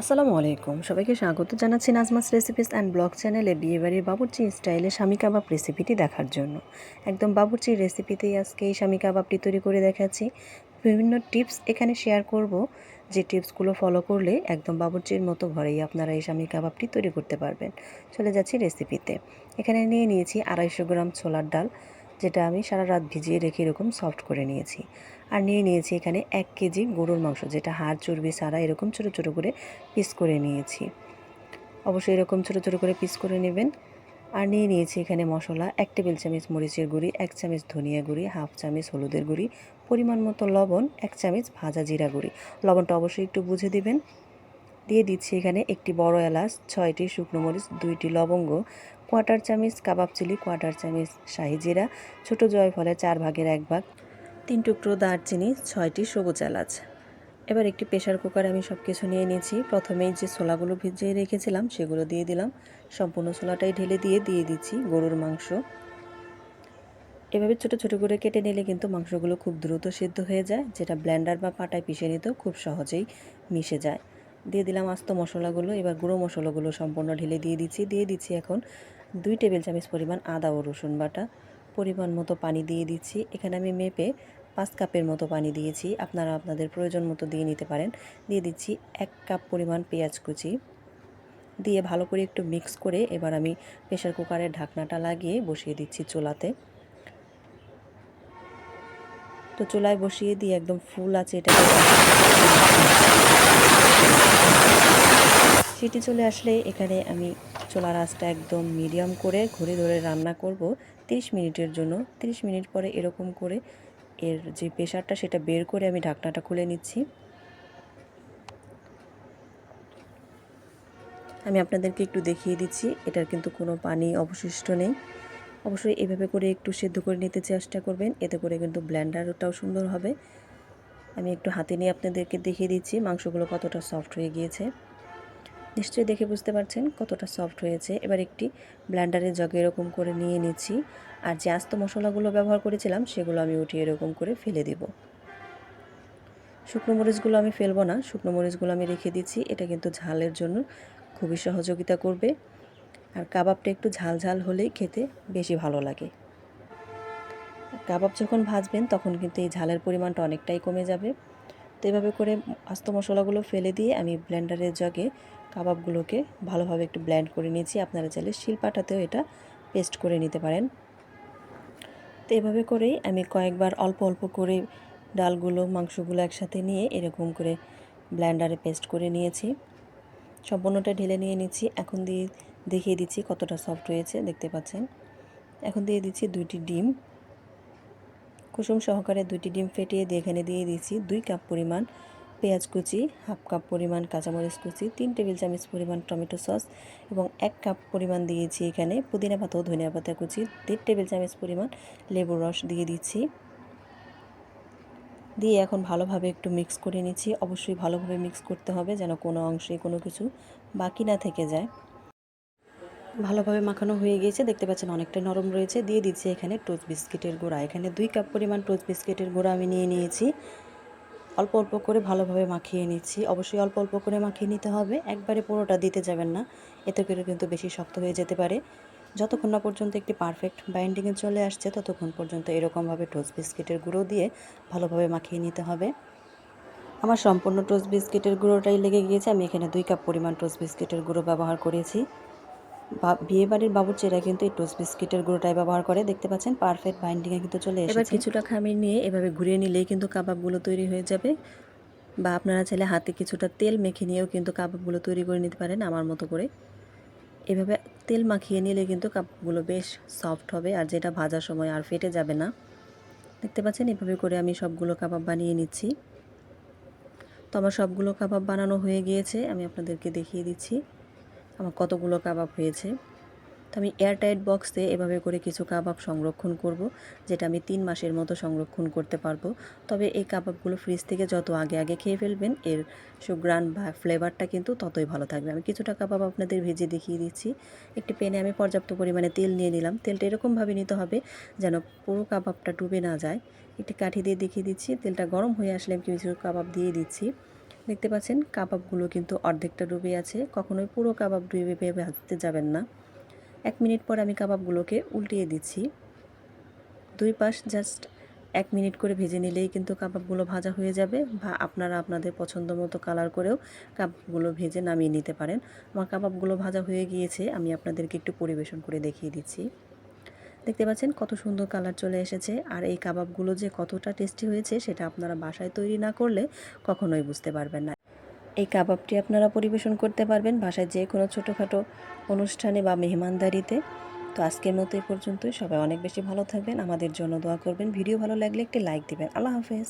আসসালামু আলাইকুম। সবাইকে স্বাগত জানাচ্ছি নাজমাস রেসিপিস অ্যান্ড ব্লগ চ্যানেলে বিয়েবাড়ির বাবুর্চি স্টাইলে স্বামী কাবাব রেসিপিটি দেখার জন্য। একদম বাবুর্চির রেসিপিতেই আজকে এই স্বামী কাবাবটি তৈরি করে দেখাচ্ছি। বিভিন্ন টিপস এখানে শেয়ার করব। যে টিপসগুলো ফলো করলে একদম বাবুর্চির মতো ঘরেই আপনারা এই স্বামী কাবাবটি তৈরি করতে পারবেন। চলে যাচ্ছি রেসিপিতে। এখানে নিয়ে নিয়েছি আড়াইশো গ্রাম ছোলার ডাল। যেটা আমি সারা রাত ভিজিয়ে রেখে এরকম সফট করে নিয়েছি। আর নিয়ে নিয়েছি এখানে এক কেজি গরুর মাংস, যেটা হাড়, চর্বি সারা এরকম ছোটো ছোটো করে পিস করে নিয়েছি। অবশ্যই এরকম ছোটো ছোটো করে পিস করে নেবেন। আর নিয়ে নিয়েছি এখানে মশলা, এক টেবিল চামচ মরিচের গুঁড়ি, এক চামচ ধনিয়া গুঁড়ি, হাফ চামচ হলুদের গুঁড়ি, পরিমাণ মতো লবণ, এক চামচ ভাজা জিরা গুঁড়ি। লবণটা অবশ্যই একটু বুঝে দিবেন। দিয়ে দিচ্ছি এখানে একটি বড় এলাচ, ছয়টি শুকনো মরিচ, দুইটি লবঙ্গ কোয়াটার চামচ কাবাব চিলি কোয়াটার চামচ শাহি জিরা, ছোটো জয়ফলের চার ভাগের এক ভাগ। তিন টুকরো দারচিনি, ছয়টি সবুজ এলাচ। এবার একটি প্রেশার কুকারে আমি সব কিছু নিয়ে নিয়েছি। প্রথমেই যে ছোলাগুলো ভিজিয়ে রেখেছিলাম সেগুলো দিয়ে দিলাম। সম্পূর্ণ ছোলাটাই ঢেলে দিয়ে দিয়ে দিচ্ছি গরুর মাংস। এভাবে ছোট ছোট করে কেটে নিলে কিন্তু মাংসগুলো খুব দ্রুত সিদ্ধ হয়ে যায়, যেটা ব্ল্যান্ডার বা পাটায় পিষে নিতেও খুব সহজেই মিশে যায়। দিয়ে দিলাম আস্ত মশলাগুলো, এবার গুঁড়ো মশলাগুলো সম্পূর্ণ ঢেলে দিয়ে দিচ্ছি। দিয়ে দিচ্ছি এখন দুই টেবিল চামচ পরিমাণ আদা ও রসুন বাটা, পরিমাণ মতো পানি দিয়ে দিচ্ছি। এখানে আমি মেপে পাঁচ কাপের মতো পানি দিয়েছি। আপনারা আপনাদের প্রয়োজন মতো দিয়ে নিতে পারেন। দিয়ে দিচ্ছি এক কাপ পরিমাণ পেঁয়াজ কুচি। দিয়ে ভালো করে একটু মিক্স করে এবার আমি প্রেশার কুকারের ঢাকনাটা লাগিয়ে বসিয়ে দিচ্ছি চুলাতে। তো চুলায় বসিয়ে দিয়ে একদম ফুল আছে এটা সিটি চলে আসলে এখানে আমি চুলার আঁচটা একদম মিডিয়াম করে ঘুরে ধরে রান্না করব। 30 মিনিটের জন্য। 30 মিনিট পরে এরকম করে এর যে প্রেশারটা সেটা বের করে আমি ঢাকনাটা খুলে নিচ্ছি। আমি আপনাদেরকে একটু দেখিয়ে দিচ্ছি, এটার কিন্তু কোনো পানি অবশিষ্ট নেই। অবশ্যই এভাবে করে একটু সেদ্ধ করে নিতে চেষ্টা করবেন, এতে করে কিন্তু ব্ল্যান্ডারটাও সুন্দর হবে। আমি একটু হাতে নিয়ে আপনাদেরকে দেখিয়ে দিচ্ছি, মাংসগুলো কতটা সফট হয়ে গিয়েছে। নিশ্চয়ই দেখে বুঝতে পারছেন কতটা সফট হয়েছে। এবার একটি ব্ল্যান্ডারের জগে এরকম করে নিয়ে নিচ্ছি। আর যে আস্ত মশলাগুলো ব্যবহার করেছিলাম, সেগুলো আমি উঠিয়ে এরকম করে ফেলে দেব। শুকনো মরিচগুলো আমি ফেলব না। শুকনো মরিচগুলো আমি রেখে দিচ্ছি। এটা কিন্তু ঝালের জন্য খুবই সহযোগিতা করবে। আর কাবাবটা একটু ঝাল ঝাল হলেই খেতে বেশি ভালো লাগে। কাবাব যখন ভাজবেন, তখন কিন্তু এই ঝালের পরিমাণটা অনেকটাই কমে যাবে। তো এভাবে করে আস্ত মশলাগুলো ফেলে দিয়ে আমি ব্লেন্ডারের জগে কাবাবগুলোকে ভালোভাবে একটু ব্ল্যান্ড করে নিয়েছি। আপনারা চাইলে শিলপাটাতেও এটা পেস্ট করে নিতে পারেন। তো এভাবে করেই আমি কয়েকবার অল্প অল্প করে ডালগুলো, মাংসগুলো একসাথে নিয়ে এরকম করে ব্ল্যান্ডারে পেস্ট করে নিয়েছি। সম্পূর্ণটা ঢেলে নিয়ে নিচ্ছি। এখন দিয়ে দেখিয়ে দিচ্ছি কতটা সফট হয়েছে, দেখতে পাচ্ছেন? এখন দিয়ে দিচ্ছি দুইটি ডিম। কুসুম সহকারে দুইটি ডিম ফেটিয়ে দিয়ে এখানে দিয়ে দিচ্ছি দুই কাপ পরিমাণ পেঁয়াজ কুচি, হাফ কাপ পরিমাণ কাঁচামরিচ কুচি, তিন টেবিল চামচ পরিমাণ টমেটো সস এবং এক কাপ পরিমাণ দিয়েছি এখানে পুদিনা পাতা ও ধনিয়া পাতা কুচি, দেড় টেবিল চামচ পরিমাণ লেবুর রস দিয়ে দিচ্ছি। দিয়ে এখন ভালোভাবে একটু মিক্স করে নিচ্ছি। অবশ্যই ভালোভাবে মিক্স করতে হবে যেন কোনো অংশে কোনো কিছু বাকি না থেকে যায়। ভালোভাবে মাখানো হয়ে গিয়েছে। দেখতে পাচ্ছেন অনেকটা নরম রয়েছে। দিয়ে দিচ্ছি এখানে টোস্ট বিস্কিটের গুঁড়া। এখানে দুই কাপ পরিমাণ টোস্ট বিস্কিটের গুঁড়া আমি নিয়ে নিয়েছি। অল্প অল্প করে ভালোভাবে মাখিয়ে নিচ্ছি। অবশ্যই অল্প অল্প করে মাখিয়ে নিতে হবে। একবারে পুরোটা দিতে যাবেন না। এতে করে কিন্তু বেশি শক্ত হয়ে যেতে পারে। যতক্ষণ না পর্যন্ত একটি পারফেক্ট বাইন্ডিংয়ে চলে আসছে, ততক্ষণ পর্যন্ত এরকমভাবে টোস্ট বিস্কিটের গুঁড়ো দিয়ে ভালোভাবে মাখিয়ে নিতে হবে। আমার সম্পূর্ণ টোস্ট বিস্কিটের গুঁড়োটাই লেগে গিয়েছে। আমি এখানে দুই কাপ পরিমাণ টোস্ট বিস্কিটের গুঁড়ো ব্যবহার করেছি। বিয়েবাড়ির বাবুর্চিরা কিন্তু এই টোস্ট বিস্কিটের গুঁড়োটাই ব্যবহার করে। দেখতে পাচ্ছেন? পারফেক্ট বাইন্ডিংয়ে কিন্তু চলে এসেছে। এবার কিছুটা খামির নিয়ে এভাবে ঘুরিয়ে নিলেই কিন্তু কাবাবগুলো তৈরি হয়ে যাবে। বা আপনারা চাইলে হাতে কিছুটা তেল মেখে নিয়েও কিন্তু কাবাবগুলো তৈরি করে নিতে পারেন আমার মতো করে। এভাবে তেল মাখিয়ে নিলে কিন্তু কাবাবগুলো বেশ সফট হবে আর যেটা ভাজার সময় আর ফেটে যাবে না। দেখতে পাচ্ছেন? এভাবে করে আমি সবগুলো কাবাব বানিয়ে নিচ্ছি। তো আমার সবগুলো কাবাব বানানো হয়ে গিয়েছে। আমি আপনাদেরকে দেখিয়ে দিচ্ছি। আমার কতগুলো কাবাব হয়েছে। তো আমি এয়ারটাইট বক্সে এভাবে করে কিছু কাবাব সংরক্ষণ করব, যেটা আমি তিন মাসের মতো সংরক্ষণ করতে পারব। তবে এই কাবাবগুলো ফ্রিজ থেকে যত আগে আগে খেয়ে ফেলবেন, এর সুগ্রান বা ফ্লেভারটা কিন্তু ততই ভালো থাকবে। আমি কিছুটা কাবাব আপনাদের ভেজে দেখিয়ে দিচ্ছি। একটি প্যানে আমি পর্যাপ্ত পরিমাণে তেল নিয়ে নিলাম। তেলটা এরকমভাবে নিতে হবে যেন পুরো কাবাবটা ডুবে না যায়। একটি কাঠি দিয়ে দেখিয়ে দিচ্ছি। তেলটা গরম হয়ে আসলে আমি কিছু কাবাব দিয়ে দিচ্ছি। দেখতে পাচ্ছেন, কাবাবগুলো কিন্তু অর্ধেকটা ডুবে আছে। কখনোই পুরো কাবাব ডুবে ভাজতে যাবেন না। এক মিনিট পর আমি কাবাবগুলোকে উল্টিয়ে দিচ্ছি। দুই পাশ জাস্ট এক মিনিট করে ভেজে নিলেই কিন্তু কাবাবগুলো ভাজা হয়ে যাবে বা আপনারা আপনাদের পছন্দ মতো কালার করেও কাবাবগুলো ভেজে নামিয়ে নিতে পারেন। আমার কাবাবগুলো ভাজা হয়ে গিয়েছে, আমি আপনাদেরকে একটু পরিবেশন করে দেখিয়ে দিচ্ছি। দেখতে পাচ্ছেন কত সুন্দর কালার চলে এসেছে। আর এই কাবাবগুলো যে কতটা টেস্টি হয়েছে সেটা আপনারা বাসায় তৈরি না করলে কখনোই বুঝতে পারবেন না। এই কাবাবটি আপনারা পরিবেশন করতে পারবেন বাসায় যে কোনো ছোটোখাটো অনুষ্ঠানে বা মেহমানদারিতে। তো আজকের মতো এই পর্যন্তই। সবাই অনেক বেশি ভালো থাকবেন। আমাদের জন্য দোয়া করবেন। ভিডিও ভালো লাগলে একটি লাইক দেবেন। আল্লাহ হাফেজ।